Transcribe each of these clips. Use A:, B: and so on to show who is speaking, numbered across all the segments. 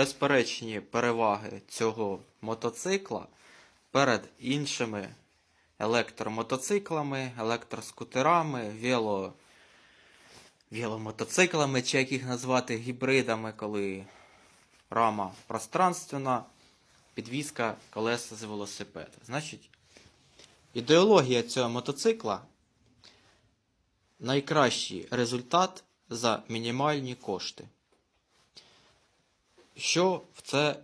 A: безперечні переваги цього мотоцикла перед іншими електромотоциклами, електроскутерами, вело... веломотоциклами, чи як їх назвати гібридами, коли рама пространственна, підвізка колеса з велосипеда. Значить, ідеологія цього мотоцикла найкращий результат за мінімальні кошти. Що в це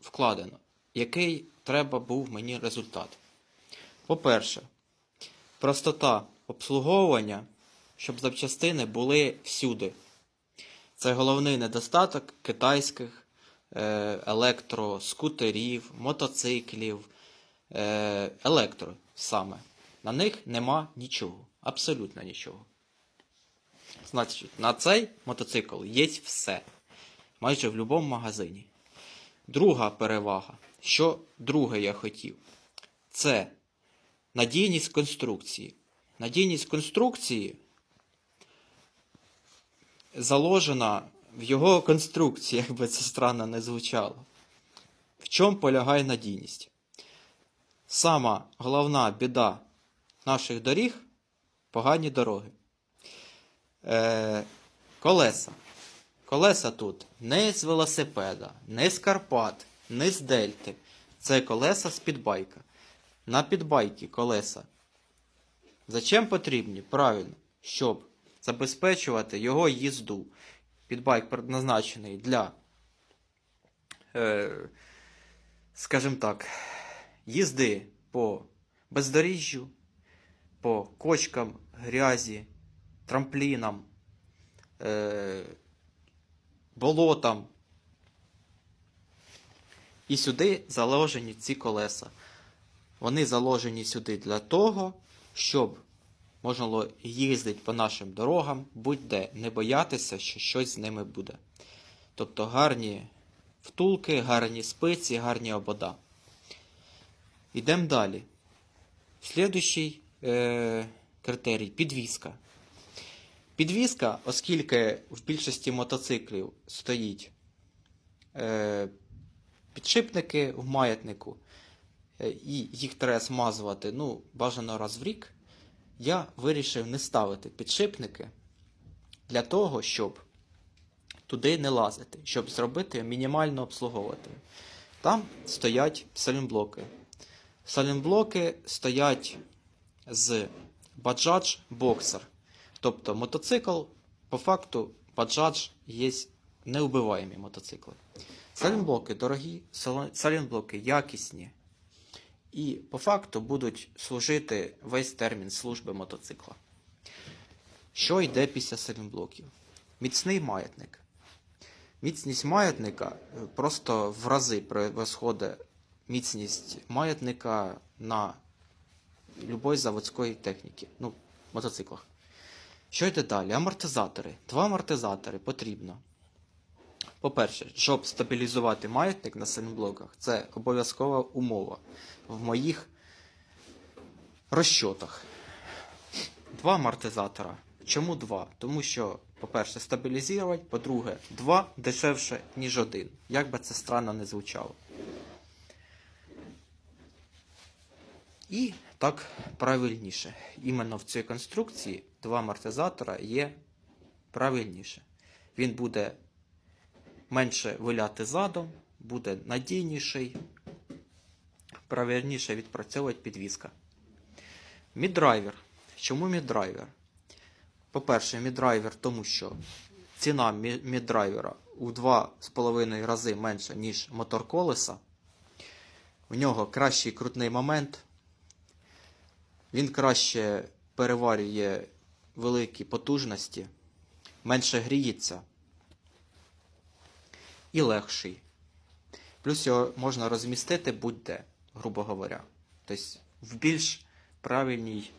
A: вкладено? Який треба був мені результат? По-перше, простота обслуговування, щоб запчастини були всюди. Це головний недостаток китайських е, електроскутерів, мотоциклів, е, електро саме. На них нема нічого, абсолютно нічого. Значить, на цей мотоцикл є все. Майже в будь-якому магазині. Друга перевага. Що друге я хотів? Це надійність конструкції. Надійність конструкції заложена в його конструкції, як би це странно не звучало. В чому полягає надійність? Сама головна біда наших доріг погані дороги. Е, колеса. Колеса тут не з велосипеда, не з Карпат, не з Дельти. Це колеса з підбайка. На підбайки колеса. Зачем потрібні? Правильно, щоб забезпечувати його їзду. Підбайк предназначений для, е, скажімо так, їзди по бездоріжжю, по кочкам, грязі, трамплінам, е, болотам. І сюди заложені ці колеса. Вони заложені сюди для того, щоб можна було їздити по нашим дорогам, будь-де, не боятися, що щось з ними буде. Тобто гарні втулки, гарні спиці, гарні обода. Йдемо далі. Слідущий е, критерій підвізка. Підвізка, оскільки в більшості мотоциклів стоїть е, підшипники в маятнику, е, і їх треба змазувати ну, бажано раз в рік, я вирішив не ставити підшипники для того, щоб туди не лазити, щоб зробити мінімально обслуговувати. Там стоять салінблоки. Салінблоки стоять з Bajaj Boxer. Тобто мотоцикл, по факту, Bajaj є неубиваємі мотоцикли. Салінблоки дорогі, салінблоки якісні. І по факту будуть служити весь термін служби мотоцикла. Що йде після салінблоків? Міцний маятник. Міцність маятника е, просто в рази превосходить міцність маятника на любої заводської техніки, ну, мотоциклах. Що йде далі? Амортизатори. Два амортизатори потрібно. По-перше, щоб стабілізувати маятник на сайлентблоках, це обов'язкова умова в моїх розчотах. Два амортизатора. Чому два? Тому що, по-перше, стабілізувати, по-друге, два дешевше, ніж один. Як би це странно не звучало. І так правильніше. Іменно в цій конструкції два амортизатора є правильніше. Він буде менше виляти задом, буде надійніший, правильніше відпрацьовувати підвізка. Міддрайвер. Чому міддрайвер? По-перше, міддрайвер, тому що ціна мі- міддрайвера у 2,5 рази менша, ніж мотор колеса. В нього кращий крутний момент. Він краще переварює великі потужності, менше гріється і легший. Плюс його можна розмістити будь-де, грубо говоря. Тобто в більш правильній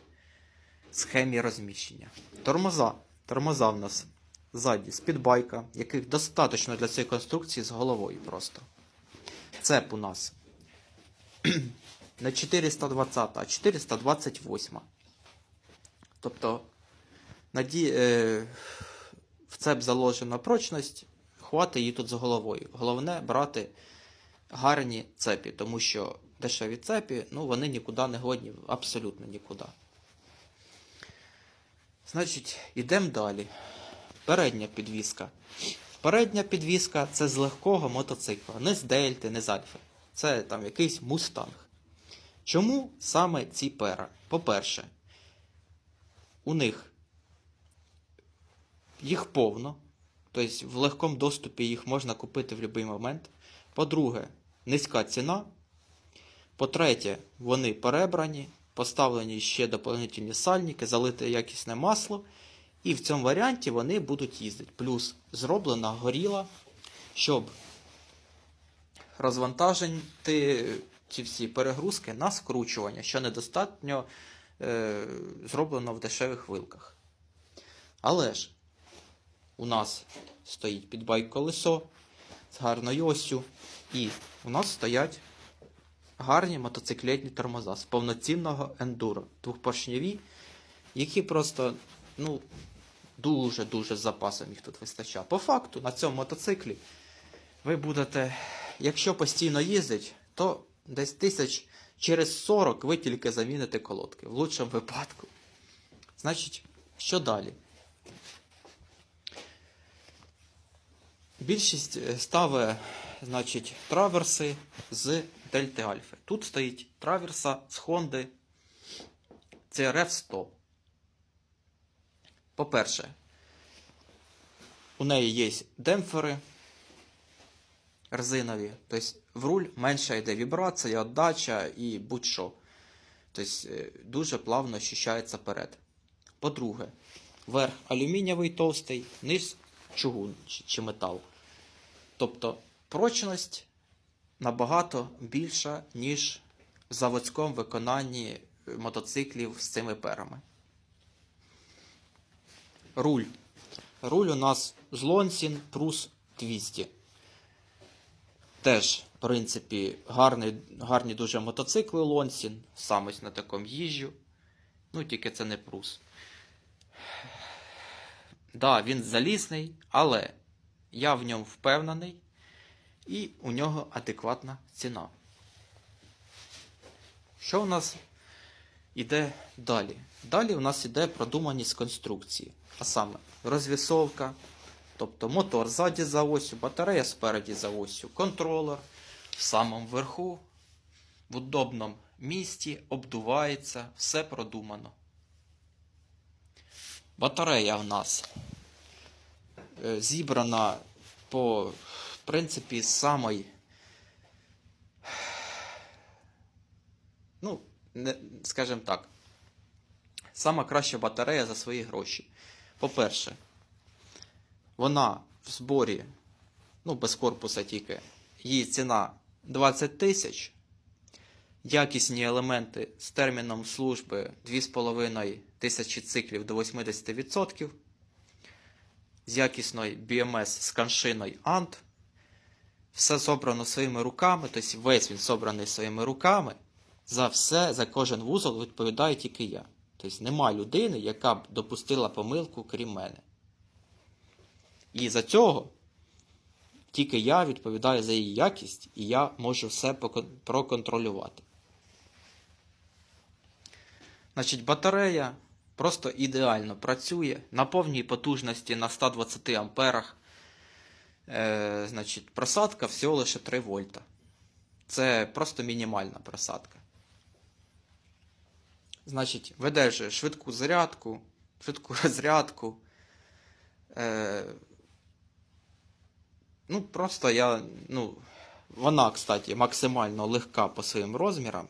A: схемі розміщення. Тормоза. Тормоза в нас ззаді з підбайка, яких достатньо для цієї конструкції з головою просто. Цеп у нас не 420, а 428. Тобто наді... е... в цеп заложена прочність, хватить її тут з головою. Головне брати гарні цепі, тому що дешеві цепі, ну, вони нікуди не годні, абсолютно нікуди. Значить, йдемо далі. Передня підвіска. Передня підвіска це з легкого мотоцикла, не з Дельти, не з Альфи. Це там якийсь мустанг. Чому саме ці пера? По-перше, у них їх повно, тобто в легкому доступі їх можна купити в будь-який момент. По-друге, низька ціна. По-третє, вони перебрані, поставлені ще доповнительні сальники, залите якісне масло. І в цьому варіанті вони будуть їздити. Плюс зроблена горіла, щоб розвантажити ці всі перегрузки на скручування, що недостатньо е, зроблено в дешевих вилках. Але ж у нас стоїть підбайк колесо з гарною оссю, і у нас стоять гарні мотоциклетні тормоза з повноцінного ендуро, двохпоршневі, які просто, ну, дуже-дуже з запасом їх тут вистачає. По факту, на цьому мотоциклі ви будете, якщо постійно їздить, то десь тисяч через 40 ви тільки заміните колодки, в лучшому випадку. Значить, що далі? Більшість е, ставить, значить, траверси з Дельти Альфи. Тут стоїть траверса з Honda CRF 100. По-перше, у неї є демпфери резинові, тобто в руль менше йде вібрація, віддача і будь-що. Тобто е, дуже плавно ощущається перед. По-друге, верх алюмінієвий товстий, низ чугун чи, метал. Тобто прочність набагато більша, ніж в заводському виконанні мотоциклів з цими перами. Руль. Руль у нас з Лонсін Прус 200. Теж, в принципі, гарний, гарні дуже мотоцикли Лонсін. Сам ось на такому їжджу. Ну, тільки це не Прус. Да, він залізний, але я в ньому впевнений, і у нього адекватна ціна. Що у нас іде далі? Далі у нас іде продуманість конструкції. А саме розвісовка, тобто мотор ззаді за осю, батарея спереді за осю, контролер в самому верху, в удобному місці, обдувається, все продумано. Батарея в нас е, зібрана по в принципі самої. Ну, скажімо так, сама краща батарея за свої гроші. По-перше, вона в зборі, ну, без корпуса тільки, її ціна 20 тисяч. Якісні елементи з терміном служби 2,5 тисячі циклів до 80%. З якісною BMS з каншиною ANT. Все зобрано своїми руками, тобто весь він зобраний своїми руками. За все, за кожен вузол відповідаю тільки я. Тобто нема людини, яка б допустила помилку, крім мене. І за цього тільки я відповідаю за її якість, і я можу все проконтролювати. Значить, батарея просто ідеально працює на повній потужності на 120 амперах. Е, значить, просадка всього лише 3 вольта. Це просто мінімальна просадка. Значить, видержує швидку зарядку, швидку розрядку. Е, ну, просто я. Ну, вона, кстати, максимально легка по своїм розмірам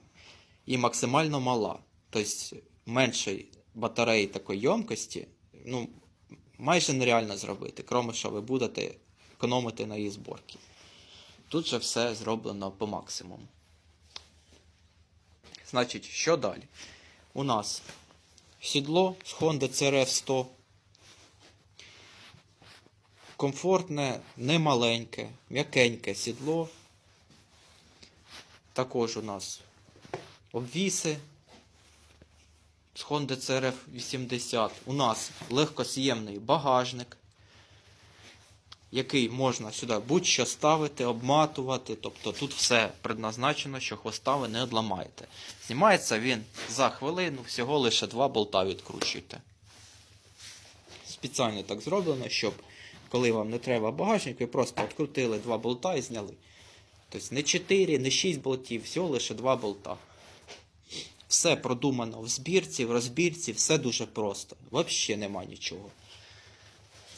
A: і максимально мала. Тобто меншої батареї такої ємкості, ну, майже нереально зробити, кроме що ви будете економити на її зборці. Тут же все зроблено по максимуму. Значить, що далі? У нас сідло з Honda CRF 100. Комфортне, немаленьке, м'якеньке сідло. Також у нас обвіси з Honda CRF 80. У нас легкос'ємний багажник. який можна сюди будь-що ставити, обматувати. Тобто тут все предназначено, що хвоста ви не одламаєте. Знімається він за хвилину, всього лише два болта відкручуйте. Спеціально так зроблено, щоб коли вам не треба багажник, ви просто відкрутили два болта і зняли. Тобто не 4, не 6 болтів, всього лише два болта. Все продумано в збірці, в розбірці, все дуже просто. Взагалі нема нічого.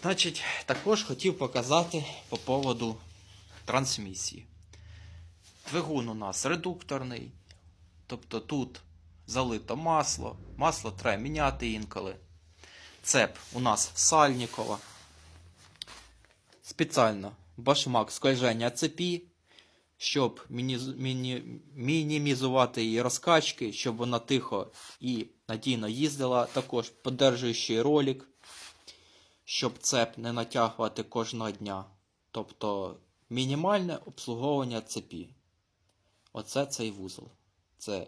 A: Значить, також хотів показати по поводу трансмісії. Двигун у нас редукторний. Тобто тут залито масло. Масло треба міняти інколи. Цеп у нас сальникова. Спеціально башмак скольження цепі, щоб мінімізувати її розкачки, щоб вона тихо і надійно їздила. Також подержуючий ролик, щоб цеп не натягувати кожного дня. Тобто мінімальне обслуговування цепі. Оце цей вузол. Це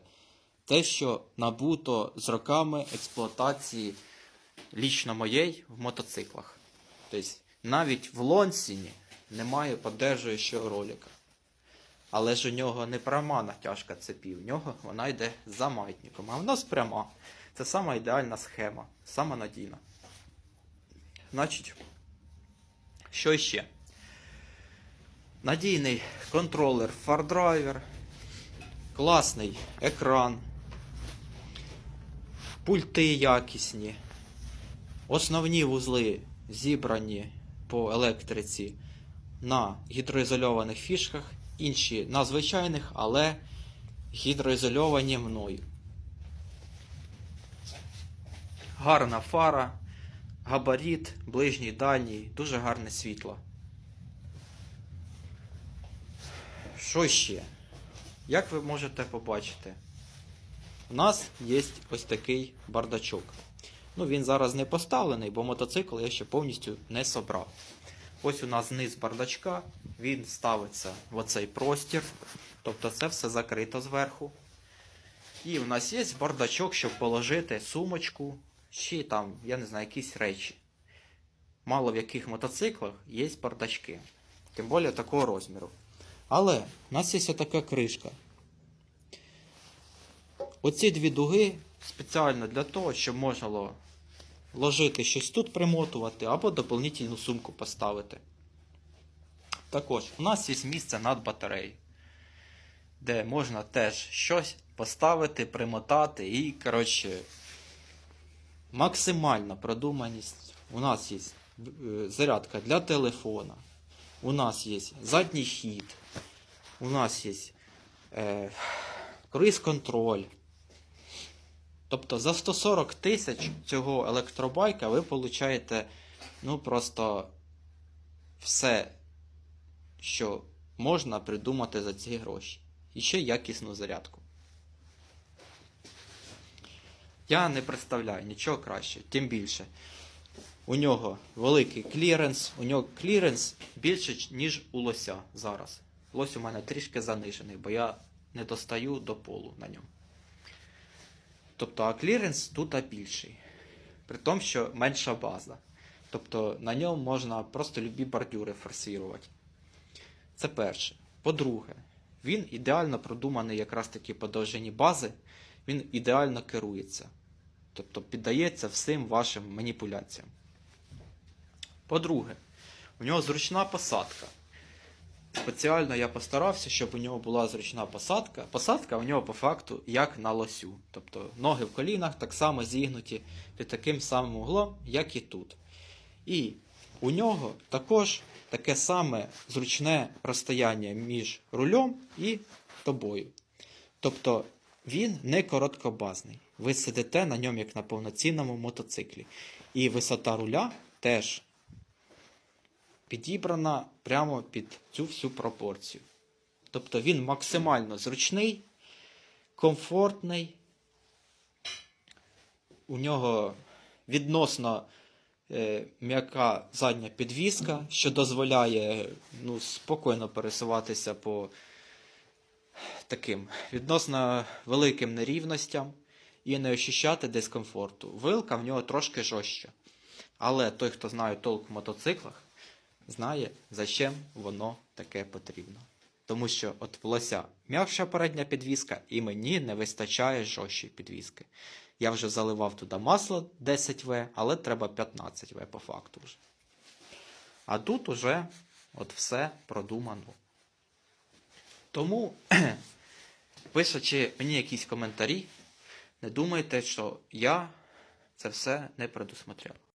A: те, що набуто з роками експлуатації лічно моєї в мотоциклах. Тобто навіть в Лонсіні немає подержуючого ролика. Але ж у нього не пряма натяжка цепі, у нього вона йде за маятником. А в нас пряма. Це сама ідеальна схема, сама надійна. Значить, що ще? Надійний контролер фардрайвер, класний екран, пульти якісні, основні вузли зібрані по електриці на гідроізольованих фішках, інші на звичайних, але гідроізольовані мною. Гарна фара, габарит, ближній дальній, дуже гарне світло. Що ще? Як ви можете побачити, у нас є ось такий бардачок. Ну, він зараз не поставлений, бо мотоцикл я ще повністю не собрав. Ось у нас низ бардачка, він ставиться в оцей простір. Тобто це все закрито зверху. І у нас є бардачок, щоб положити сумочку, чи там, я не знаю, якісь речі. Мало в яких мотоциклах є бардачки. Тим більше такого розміру. Але у нас є така кришка. Оці дві дуги спеціально для того, щоб можна було ложити щось тут примотувати або доповнительну сумку поставити. Також у нас є місце над батареєю, де можна теж щось поставити, примотати і, коротше, максимальна продуманість. У нас є е, зарядка для телефона, у нас є задній хід, у нас є е, круїз-контроль. Тобто за 140 тисяч цього електробайка ви получаєте ну просто все, що можна придумати за ці гроші. І ще якісну зарядку. Я не представляю нічого краще, тим більше. У нього великий кліренс, у нього кліренс більше, ніж у лося зараз. Лось у мене трішки занижений, бо я не достаю до полу на ньому. Тобто, а кліренс тут більший. При тому, що менша база. Тобто на ньому можна просто любі бордюри форсувати. Це перше. По-друге, він ідеально продуманий якраз таки по довжині бази, він ідеально керується. Тобто піддається всім вашим маніпуляціям. По-друге, у нього зручна посадка. Спеціально я постарався, щоб у нього була зручна посадка. Посадка у нього по факту як на лосю. Тобто ноги в колінах так само зігнуті під таким самим углом, як і тут. І у нього також таке саме зручне розстояння між рулем і тобою. Тобто він не короткобазний. Ви сидите на ньому як на повноцінному мотоциклі. І висота руля теж підібрана прямо під цю всю пропорцію. Тобто він максимально зручний, комфортний. У нього відносно е, м'яка задня підвіска, що дозволяє ну, спокійно пересуватися по таким відносно великим нерівностям і не ощущати дискомфорту. Вилка в нього трошки жорстча. Але той, хто знає толк в мотоциклах, знає, за чим воно таке потрібно. Тому що от в лося м'якша передня підвіска, і мені не вистачає жорсткої підвіски. Я вже заливав туди масло 10В, але треба 15В по факту вже. А тут уже от все продумано. Тому, пишучи мені якісь коментарі, не думайте, що я це все не предусмотряв.